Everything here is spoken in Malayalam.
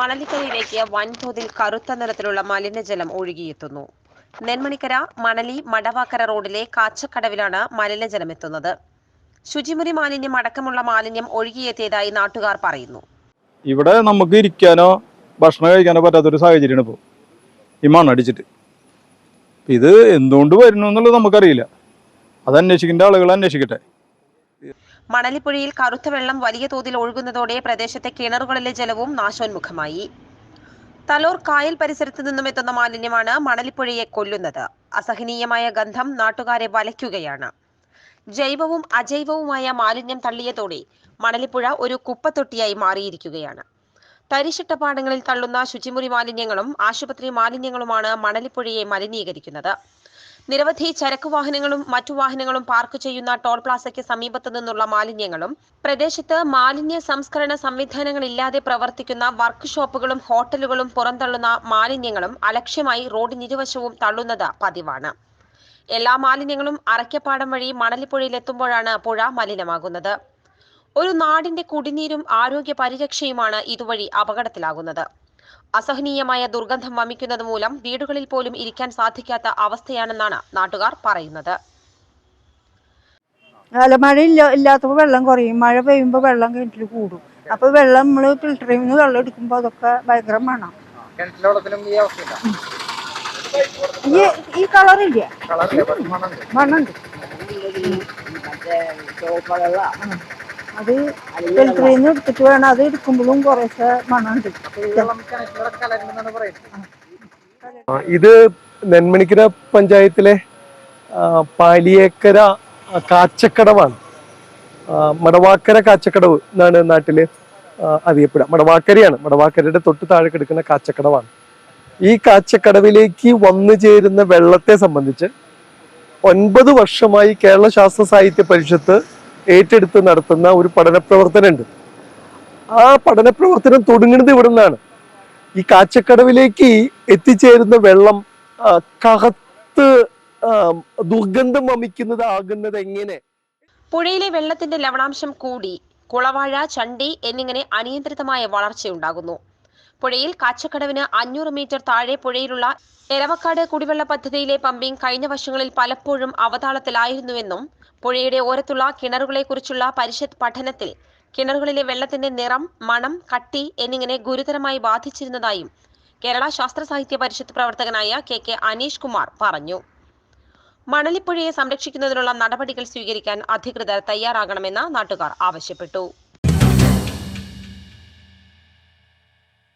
മണലിക്കരയിലേക്ക് വൻതോതിൽ കറുത്ത നിറത്തിലുള്ള മലിനജലം ഒഴുകിയെത്തുന്നു. നെന്മണിക്കര മണലി മടവാക്കര റോഡിലെ കാച്ചക്കടവിലാണ് മലിനജലം എത്തുന്നത്. ശുചിമുറി മാലിന്യം അടക്കമുള്ള മാലിന്യം ഒഴുകിയെത്തിയതായി നാട്ടുകാർ പറയുന്നു. ഇവിടെ നമുക്ക് ഇരിക്കാനോ ഭക്ഷണം കഴിക്കാനോ പറ്റാത്തൊരു സാഹചര്യമാണ് ഇപ്പോൾ ഈ മണ്ണടിച്ചിട്ട്. ഇത് എന്തുകൊണ്ട് വരുന്നു എന്നുള്ളത് നമുക്കറിയില്ല. അത് അന്വേഷിക്കേണ്ട ആളുകൾ അന്വേഷിക്കട്ടെ. മണലിപ്പുഴയിൽ കറുത്ത വെള്ളം വലിയ തോതിൽ ഒഴുകുന്നതോടെ പ്രദേശത്തെ കിണറുകളിലെ ജലവും നാശോന്മുഖമായി. തലോർ കായൽ പരിസരത്ത് നിന്നും എത്തുന്ന മാലിന്യമാണ് മണലിപ്പുഴയെ കൊല്ലുന്നത്. അസഹനീയമായ ഗന്ധം നാട്ടുകാരെ വലയ്ക്കുകയാണ്. ജൈവവും അജൈവവുമായ മാലിന്യം തള്ളിയതോടെ മണലിപ്പുഴ ഒരു കുപ്പത്തൊട്ടിയായി മാറിയിരിക്കുകയാണ്. തരിശിട്ട പാടങ്ങളിൽ തള്ളുന്ന ശുചിമുറി മാലിന്യങ്ങളും ആശുപത്രി മാലിന്യങ്ങളുമാണ് മണലിപ്പുഴയെ മലിനീകരിക്കുന്നത്. നിരവധി ചരക്ക് വാഹനങ്ങളും മറ്റു വാഹനങ്ങളും പാർക്ക് ചെയ്യുന്ന ടോൾ പ്ലാസയ്ക്ക് സമീപത്തു നിന്നുള്ള മാലിന്യങ്ങളും പ്രദേശത്ത് മാലിന്യ സംസ്കരണ സംവിധാനങ്ങളില്ലാതെ പ്രവർത്തിക്കുന്ന വർക്ക് ഷോപ്പുകളും ഹോട്ടലുകളും പുറന്തള്ളുന്ന മാലിന്യങ്ങളും അലക്ഷ്യമായി റോഡിനിരുവശവും തള്ളുന്നത് പതിവാണ്. എല്ലാ മാലിന്യങ്ങളും അറയ്ക്കപ്പാടം വഴി മണലിപ്പുഴയിലെത്തുമ്പോഴാണ് പുഴ മലിനമാകുന്നത്. ഒരു നാടിന്റെ കുടിനീരും ആരോഗ്യ പരിരക്ഷയുമാണ് ഇതുവഴി അപകടത്തിലാകുന്നത്. അസഹനീയമായ ദുർഗന്ധം വമിക്കുന്നത് മൂലം വീടുകളിൽ പോലും ഇരിക്കാൻ സാധിക്കാത്ത അവസ്ഥയാണെന്നാണ് നാട്ടുകാർ പറയുന്നത്. അല്ല മഴ ഇല്ല ഇല്ലാത്തപ്പോൾ വെള്ളം കുറയും. മഴ പെയ്യുമ്പോൾ വെള്ളം കിണറ്റിൽ കൂടും. അപ്പൊ വെള്ളം നമ്മൾ ഫിൽറ്ററിൽ നിന്ന് വെള്ളം എടുക്കുമ്പോൾ അതൊക്കെ ഭയങ്കര മണം. ഈ അവസ്ഥയില്ല. ഈ ഈ കളറില്ല? മണ്ണുണ്ട് അത് ഫിൽറ്ററിൽ എടുത്തിട്ട് വേണം. അത് എടുക്കുമ്പോഴും കുറേശ്ശെ മണമുണ്ട് ഇത് നെന്മണിക്കര പഞ്ചായത്തിലെ പാലിയേക്കര കാച്ചക്കടവാണ്. മടവാക്കര കാച്ചക്കടവ് എന്നാണ് നാട്ടിൽ അറിയപ്പെടുക. മടവാക്കരയാണ്. മടവാക്കരയുടെ തൊട്ട് താഴെ കിടക്കുന്ന കാച്ചക്കടവാണ്. ഈ കാച്ചക്കടവിലേക്ക് വന്നു ചേരുന്ന വെള്ളത്തെ സംബന്ധിച്ച് ഒൻപത് വർഷമായി കേരള ശാസ്ത്ര സാഹിത്യ പരിഷത്ത് ഏറ്റെടുത്ത് നടത്തുന്ന ഒരു പഠന പ്രവർത്തനമുണ്ട് ആ പഠന പ്രവർത്തനം തുടങ്ങുന്നത് ഇവിടെ നിന്നാണ് ഈ കാച്ചക്കടവിലേക്ക് എത്തിച്ചേരുന്ന വെള്ളം കഹത്ത് ദുർഗന്ധം വമിക്കുന്നത് ആകുന്നത് എങ്ങനെ? പുഴയിലെ വെള്ളത്തിന്റെ ലവണാംശം കൂടി കുളവാഴ ചണ്ടി എന്നിങ്ങനെ അനിയന്ത്രിതമായ വളർച്ചയുണ്ടാകുന്നു. പുഴയിൽ കാച്ചക്കടവിന് അഞ്ഞൂറ് മീറ്റർ താഴെ പുഴയിലുള്ള എരവക്കാട് കുടിവെള്ള പദ്ധതിയിലെ പമ്പിംഗ് കഴിഞ്ഞ വർഷങ്ങളിൽ പലപ്പോഴും അവതാളത്തിലായിരുന്നുവെന്നും പുഴയുടെ ഓരത്തുള്ള കിണറുകളെക്കുറിച്ചുള്ള പരിഷത്ത് പഠനത്തിൽ കിണറുകളിലെ വെള്ളത്തിന്റെ നിറം മണം കട്ടി എന്നിങ്ങനെ ഗുരുതരമായി ബാധിച്ചിരുന്നതായും കേരള ശാസ്ത്ര സാഹിത്യ പരിഷത്ത് പ്രവർത്തകനായ കെ കെ അനീഷ് കുമാർ പറഞ്ഞു. മണലിപ്പുഴയെ സംരക്ഷിക്കുന്നതിനുള്ള നടപടികൾ സ്വീകരിക്കാൻ അധികൃതർ തയ്യാറാകണമെന്ന് നാട്ടുകാർ ആവശ്യപ്പെട്ടു.